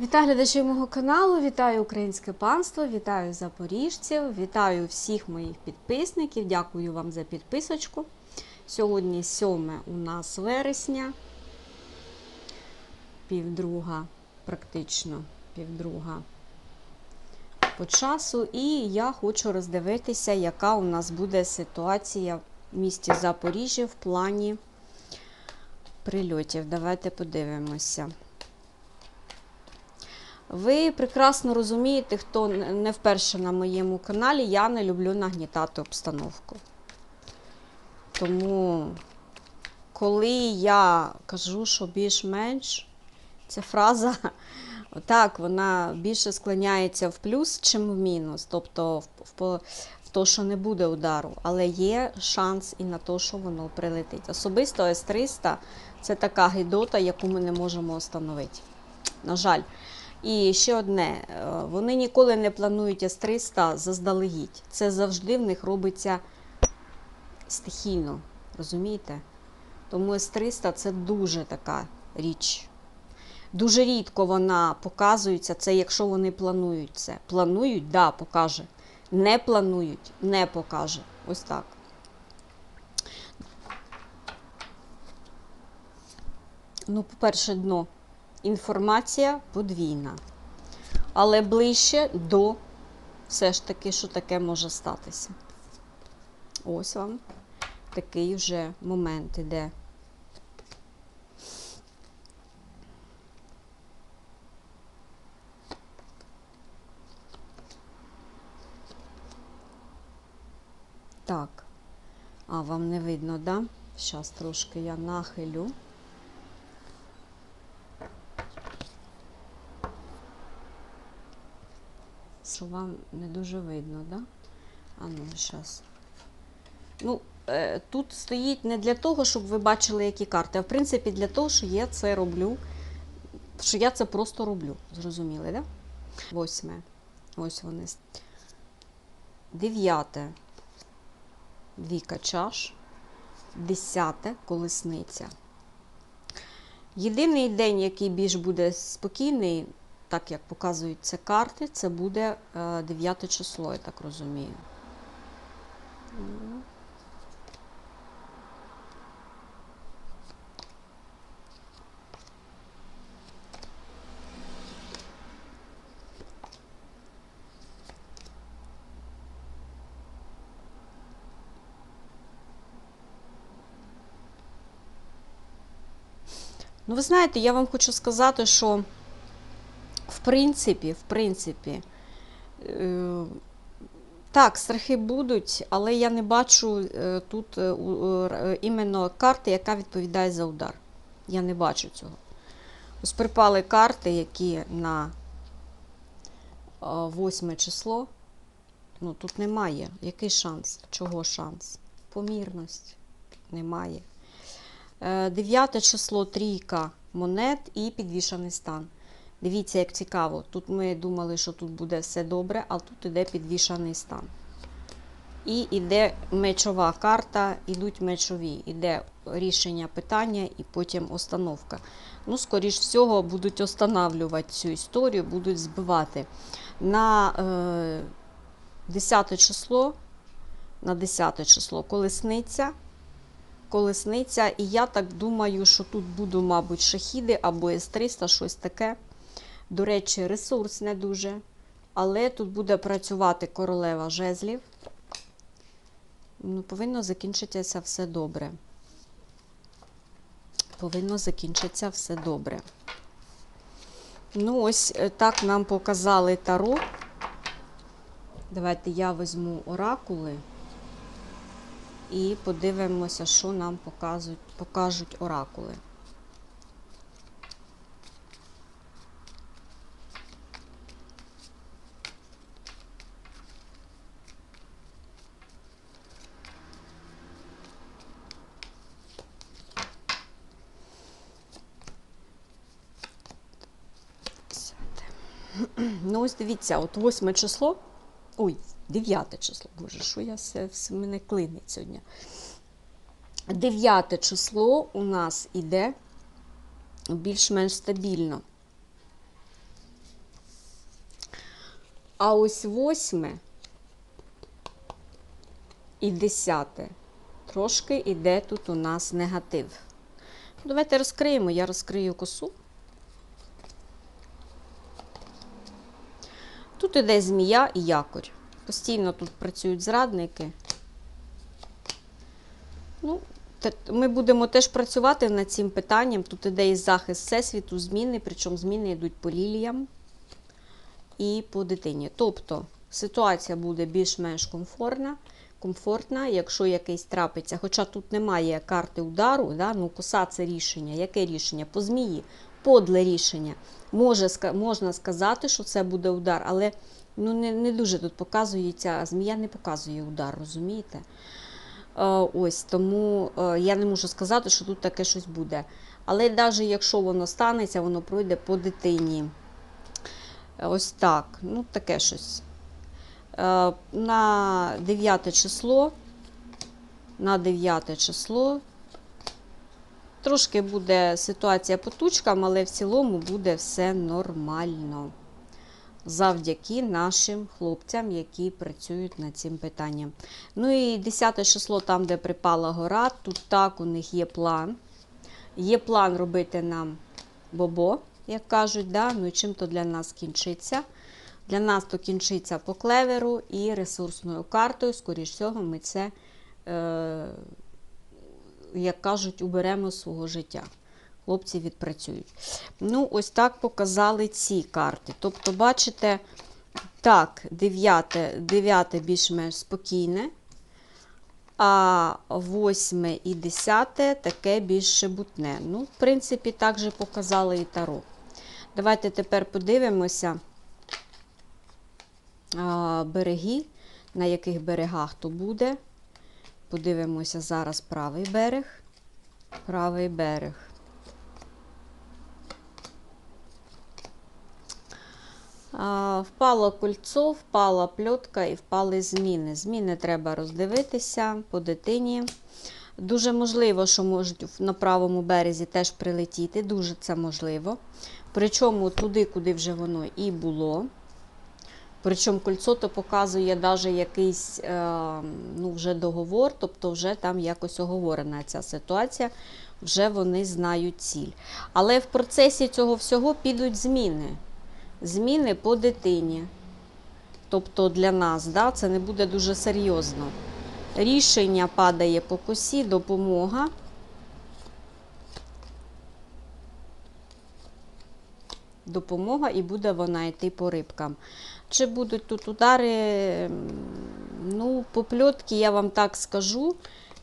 Вітаю глядачів мого каналу, вітаю українське панство, вітаю запоріжців, вітаю всіх моїх підписників. Дякую вам за підписочку. Сьогодні 7 у нас вересня, півдруга, практично півдруга по часу. І я хочу роздивитися, яка у нас буде ситуація в місті Запоріжжя в плані прильотів. Давайте подивимося. Ви прекрасно розумієте, хто не вперше на моєму каналі, я не люблю нагнітати обстановку. Тому, коли я кажу, що більш-менш, ця фраза, так, вона більше склоняється в плюс, чим в мінус. Тобто в, в, в те, що не буде удару, але є шанс і на те, що воно прилетить. Особисто С-300 це така гидота, яку ми не можемо встановити. На жаль. І ще одне, е, вони ніколи не планують С-300 заздалегідь. Це завжди в них робиться стихійно. Розумієте? Тому С-300 це дуже така річ. Дуже рідко вона показується, це якщо вони планують це. Планують, да, покаже. Не планують, не покаже. Ось так. Ну, по-перше, дно інформація подвійна. Але ближче до все ж таки, що таке може статися. Ось вам такий вже момент іде. Так, а вам не видно, да? Зараз трошки я нахилю. Що вам не дуже видно, да? А ну, зараз. Ну, е, тут стоїть не для того, щоб ви бачили, які карти, а в принципі для того, що я це роблю, що я це просто роблю. Зрозуміли, да? Восьме. Ось вони. Дев'яте. Двійка чаш. Десяте колесниця. Єдиний день, який більш буде спокійний, так як показують це карти, це буде 9 число, я так розумію. Ну, ви знаєте, я вам хочу сказати, що принципі, в принципі, е, так, страхи будуть, але я не бачу е, тут е, іменно карти, яка відповідає за удар. Я не бачу цього. Ось припали карти, які на 8 число. Ну, тут немає. Який шанс? Чого шанс? Помірність немає. 9 число трійка монет і підвішаний стан. Дивіться, як цікаво. Тут ми думали, що тут буде все добре, а тут іде підвішаний стан. І йде мечова карта, йдуть мечові, іде рішення питання і потім установка. Ну, скоріш всього, будуть останавлювати цю історію, будуть збивати. На е, 10 число, на 10 число колесниця. Колесниця, і я так думаю, що тут буду, мабуть, шахіди або С-300, щось таке. До речі, ресурс не дуже. Але тут буде працювати королева жезлів. Ну, Повинно закінчитися все добре. Повинно закінчитися все добре. Ну, ось е, так нам показали таро. Давайте я візьму оракули і подивимося, що нам покажуть, покажуть оракули. Ну, ось дивіться, от 8 число. Ой, 9 число, боже, що я все, все мене клинить сьогодні. 9 число у нас іде більш-менш стабільно. А ось восьме і десяте трошки іде тут у нас негатив. Давайте розкриємо. Я розкрию косу. Тут іде змія і якорь. Постійно тут працюють зрадники. Ну, ми будемо теж працювати над цим питанням. Тут іде і захист всесвіту, зміни, причому зміни йдуть по ліліям і по дитині. Тобто ситуація буде більш-менш комфортна, комфортна, якщо якийсь трапиться. Хоча тут немає карти удару, да? ну, коса це рішення. Яке рішення? По змії, подле рішення. Може, можна сказати, що це буде удар, але ну, не, не дуже тут показується, змія не показує удар, розумієте? Е, Ось тому е, я не можу сказати, що тут таке щось буде. Але навіть якщо воно станеться, воно пройде по дитині. Ось так. Ну, таке щось. Е, На 9 число. На 9 число. Трошки буде ситуація по тучкам, але в цілому буде все нормально. Завдяки нашим хлопцям, які працюють над цим питанням. Ну і 10 число, там, де припала гора, тут так у них є план. Є план робити нам бобо, як кажуть, да? ну і чим то для нас кінчиться. Для нас то кінчиться по клеверу і ресурсною картою. Скоріш всього, ми це, е, як кажуть, уберемо свого життя. Хлопці відпрацюють. Ну, ось так показали ці карти. Тобто, бачите, так, 9, 9 більш-менш спокійне, а 8 і 10 таке більш шебутне. Ну, в принципі, так же показали і Таро. Давайте тепер подивимося береги, на яких берегах то буде. Подивимося зараз правий берег. Правий берег. Впало кольцо, впала пльотка і впали зміни. Зміни треба роздивитися по дитині. Дуже можливо, що можуть на правому березі теж прилетіти. Дуже це можливо. Причому туди, куди вже воно і було. Причому кольцо то показує навіть якийсь е, ну, вже договор, тобто вже там якось оговорена ця ситуація, вже вони знають ціль. Але в процесі цього всього підуть зміни. Зміни по дитині. Тобто для нас да, це не буде дуже серйозно. Рішення падає по косі, допомога. Допомога і буде вона йти по рибкам. Чи будуть тут удари? Ну, по пльотки я вам так скажу.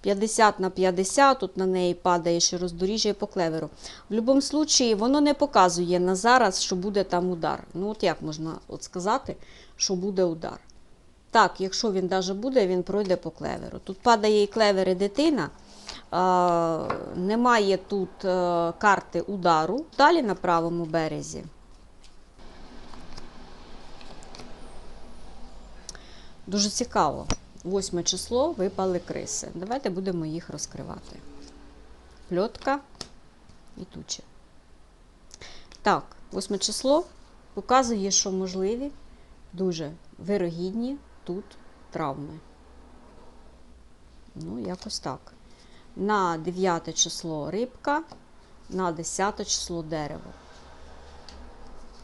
50 на 50, тут на неї падає ще роздоріжжя по клеверу. В будь-якому випадку воно не показує на зараз, що буде там удар. Ну, от як можна от сказати, що буде удар? Так, якщо він навіть буде, він пройде по клеверу. Тут падає і клевер, і дитина. А, немає тут е, карти удару. Далі на правому березі. Дуже цікаво. Восьме число випали криси. Давайте будемо їх розкривати. Пльотка і тучі. Так, восьме число показує, що можливі дуже вирогідні тут травми. Ну, якось так. На 9 число рибка, на 10 число дерево.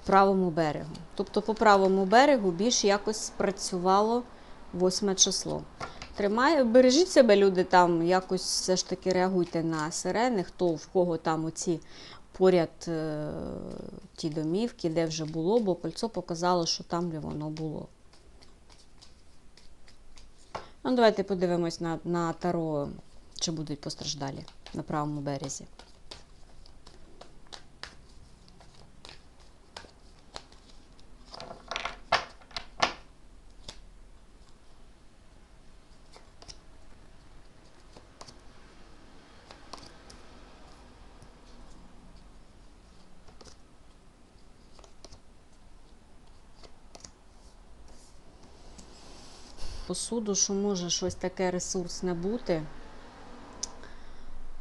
Правому берегу. Тобто по правому берегу більш якось спрацювало 8 число. Тримає, бережіть себе, люди, там якось все ж таки реагуйте на сирени, хто в кого там оці поряд е, ті домівки, де вже було, бо кольцо показало, що там де воно було. Ну, давайте подивимось на, на таро, чи будуть постраждалі на правому березі. посуду, що може щось таке ресурсне бути.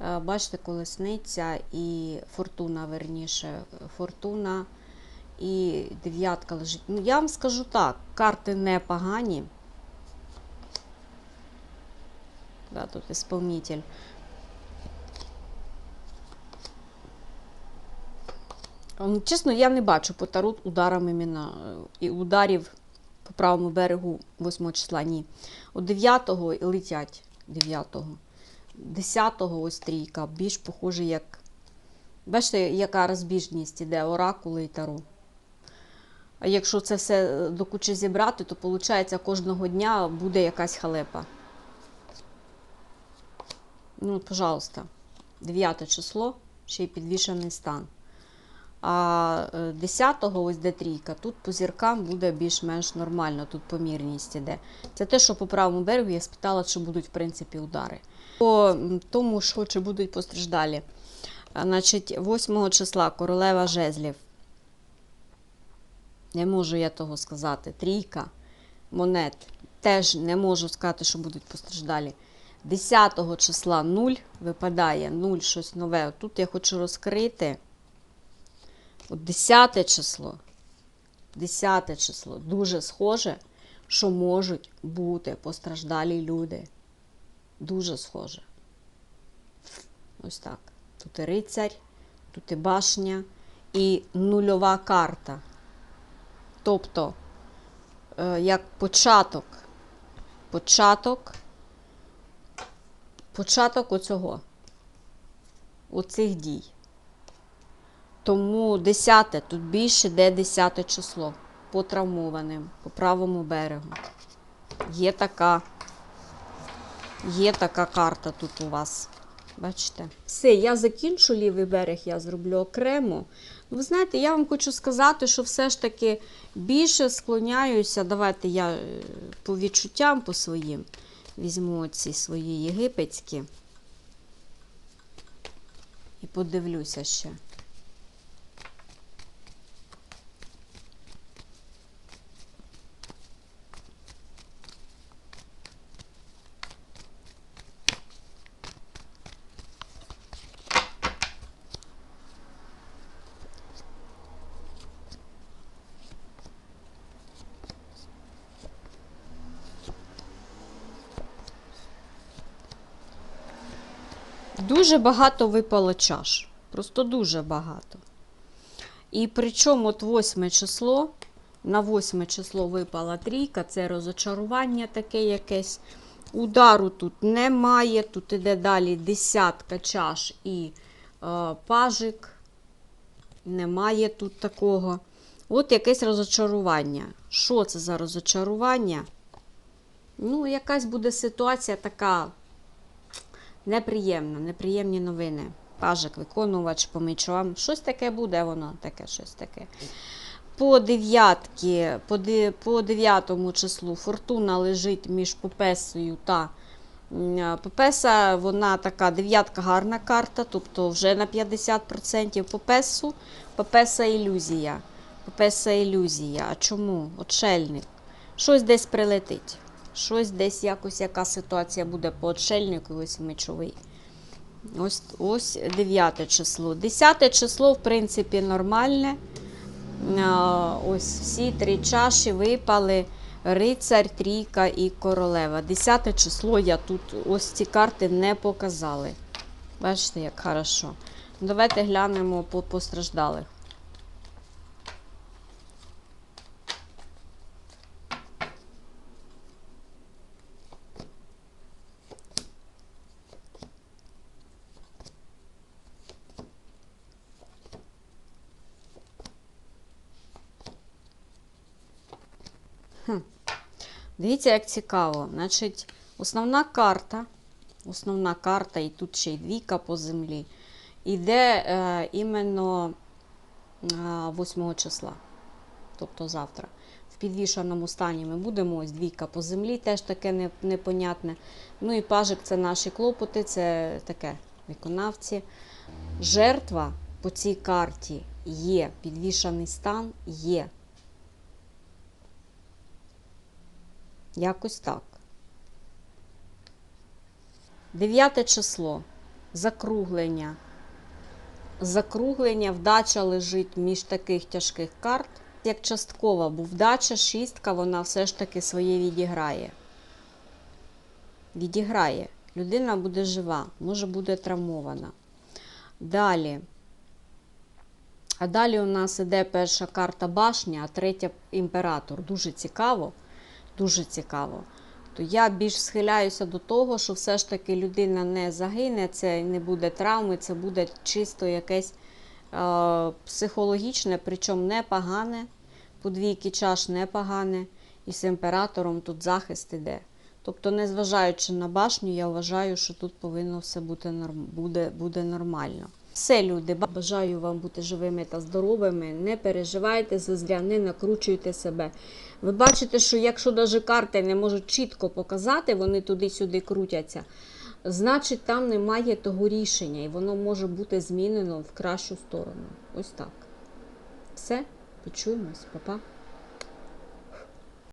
Е, Бачите, колесниця і фортуна, верніше, фортуна і дев'ятка лежить. Ну, я вам скажу так, карти не погані. Да, тут ісполнитель. Ем, Чесно, я не бачу по тарут ударами е, і ударів по правому берегу 8 числа. Ні. От 9-го і летять 9-го. 10-го ось трійка, більш похоже, як. Бачите, яка розбіжність іде оракули і таро. А якщо це все е, до кучі зібрати, то виходить, кожного дня буде якась халепа. Ну, пожалуйста, 9 число, ще й підвішений стан. А 10-го, ось де трійка, тут по зіркам буде більш-менш нормально, тут помірність іде. Це те, що по правому берегу я спитала, чи будуть, в принципі, удари. По тому, що чи будуть постраждалі. Значить, 8 числа королева жезлів. Не можу я того сказати. Трійка монет. Теж не можу сказати, що будуть постраждалі. 10 числа 0 випадає, 0 щось нове. Тут я хочу розкрити. От 10 число. 10 число дуже схоже, що можуть бути постраждалі люди. Дуже схоже. Ось так. Тут і рицарь, тут і башня, і нульова карта. Тобто, е, як початок, початок, початок оцього, оцих дій. Тому 10 тут більше йде 10 число по травмованим, по правому берегу. Є така, є така карта тут у вас. Бачите? Все, я закінчу лівий берег, я зроблю окремо. Ви знаєте, я вам хочу сказати, що все ж таки більше склоняюся. Давайте я е, по відчуттям по своїм візьму ці свої єгипетські і подивлюся ще. Дуже багато випало чаш. Просто дуже багато. І причому от 8 число, на 8 число випала трійка, це розочарування таке якесь. Удару тут немає. Тут іде далі десятка чаш і е, пажик. Немає тут такого. От якесь розочарування. Що це за розочарування? Ну, якась буде ситуація така неприємна, неприємні новини. Пажик, виконувач по мечам. Щось таке буде воно, таке щось таке. По дев'ятки, по, дев'ятому числу фортуна лежить між Попесою та Попеса, вона така дев'ятка гарна карта, тобто вже на 50% Попесу, Попеса ілюзія. Попеса ілюзія. А чому? Отшельник. Щось десь прилетить. Щось десь якось яка ситуація буде по отшельнику, ось мечовий. Ось, ось 9 число. 10 число, в принципі, нормальне. Ось всі три чаші випали. Рицарь, трійка і королева. 10 число я тут ось ці карти не показали. Бачите, як хорошо. Давайте глянемо по постраждалих. Дивіться, як цікаво. Значить, основна карта, основна карта, і тут ще й двійка по землі, іде е, іменно е, 8 числа, тобто завтра. В підвішеному стані ми будемо ось двійка по землі, теж таке непонятне. Ну і пажик це наші клопоти, це таке виконавці. Жертва по цій карті є, підвішений стан є. Якось так. Дев'яте число. Закруглення. закруглення, вдача лежить між таких тяжких карт, як часткова, бо вдача, шістка, вона все ж таки своє відіграє. Відіграє. Людина буде жива, може буде травмована. Далі. А далі у нас іде перша карта башня, а третя імператор. Дуже цікаво. Дуже цікаво. То я більш схиляюся до того, що все ж таки людина не загине, це не буде травми, це буде чисто якесь е, психологічне, причому непогане. Подвійки чаш непогане. І з імператором тут захист іде. Тобто, незважаючи на башню, я вважаю, що тут повинно все бути буде, буде нормально. Все, люди, бажаю вам бути живими та здоровими. Не переживайте зазря, не накручуйте себе. Ви бачите, що якщо навіть карти не можуть чітко показати, вони туди-сюди крутяться, значить там немає того рішення, і воно може бути змінено в кращу сторону. Ось так. Все, почуємось, Па-па.